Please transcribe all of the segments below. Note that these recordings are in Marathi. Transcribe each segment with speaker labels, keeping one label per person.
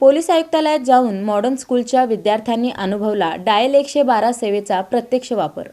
Speaker 1: पोलीस आयुक्तालयात जाऊन मॉडर्न स्कूलच्या विद्यार्थ्यांनी अनुभवला डायल एकशे बारा सेवेचा प्रत्यक्ष वापर.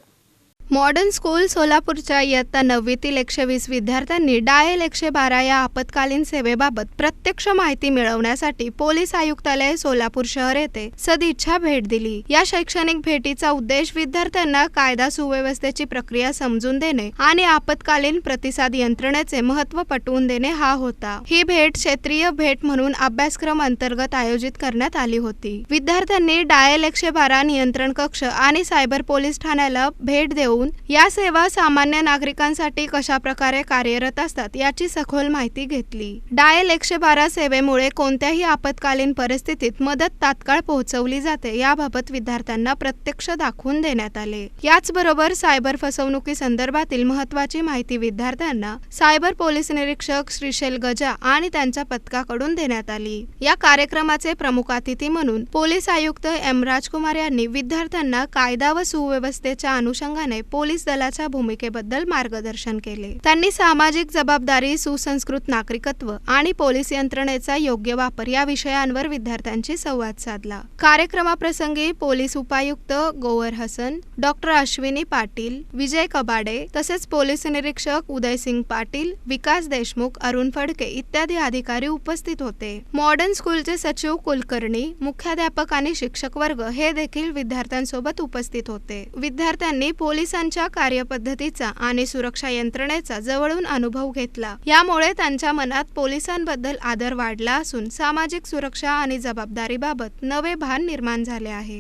Speaker 2: मॉडर्न स्कूल सोलापूरच्या इयत्ता नववीतील एकशे वीस विद्यार्थ्यांनी डायल एकशे बारा या आपत्कालीन सेवेबाबत प्रत्यक्ष माहिती मिळवण्यासाठी पोलीस आयुक्तालय सोलापूर शहर येथे सदिच्छा भेट दिली. या शैक्षणिक भेटीचा उद्देश विद्यार्थ्यांना कायदा सुव्यवस्थेची प्रक्रिया समजून देणे आणि आपत्कालीन प्रतिसाद यंत्रणेचे महत्त्व पटवून देणे हा होता. ही भेट क्षेत्रीय भेट म्हणून अभ्यासक्रम अंतर्गत आयोजित करण्यात आली होती. विद्यार्थ्यांनी डायल एकशे बारा नियंत्रण कक्ष आणि सायबर पोलीस ठाण्याला भेट होऊन या सेवा सामान्य नागरिकांसाठी कशा प्रकारे कार्यरत असतात याची सखोल माहिती घेतली. डायल एकशे बारा सेवेमुळे कोणत्याही आपत्कालीन परिस्थितीत मदत तात्काळ पोहोचवली जाते याबाबत विद्यार्थ्यांना प्रत्यक्ष दाखवून देण्यात आले. याचबरोबर सायबर फसवणुकी संदर्भातील महत्वाची माहिती विद्यार्थ्यांना सायबर पोलीस निरीक्षक श्रीशैल गजा आणि त्यांच्या पथकाकडून देण्यात आली. या कार्यक्रमाचे प्रमुख अतिथी म्हणून पोलीस आयुक्त एम राजकुमार यांनी विद्यार्थ्यांना कायदा व सुव्यवस्थेच्या अनुषंगाने पोलीस दलाच्या भूमिकेबद्दल मार्गदर्शन केले. त्यांनी सामाजिक जबाबदारी सुसंस्कृत नागरिकत्व आणि पोलीस यंत्रणेचा योग्य वापर या विषयांवर विद्यार्थ्यांशी संवाद साधला. कार्यक्रमाप्रसंगी पोलीस उपायुक्त गोवर हसन डॉक्टर अश्विनी पाटील विजय कबाडे तसेच पोलीस निरीक्षक उदयसिंग पाटील विकास देशमुख अरुण फडके इत्यादी अधिकारी उपस्थित होते. मॉडर्न स्कूलचे सचिव कुलकर्णी मुख्याध्यापक आणि शिक्षक वर्ग हे देखील विद्यार्थ्यांसोबत उपस्थित होते. विद्यार्थ्यांनी पोलीस पोलिसांच्या कार्यपद्धतीचा आणि सुरक्षा यंत्रणेचा जवळून अनुभव घेतला. यामुळे त्यांच्या मनात पोलिसांबद्दल आदर वाढला असून सामाजिक सुरक्षा आणि जबाबदारीबाबत नवे भान निर्माण झाले आहे.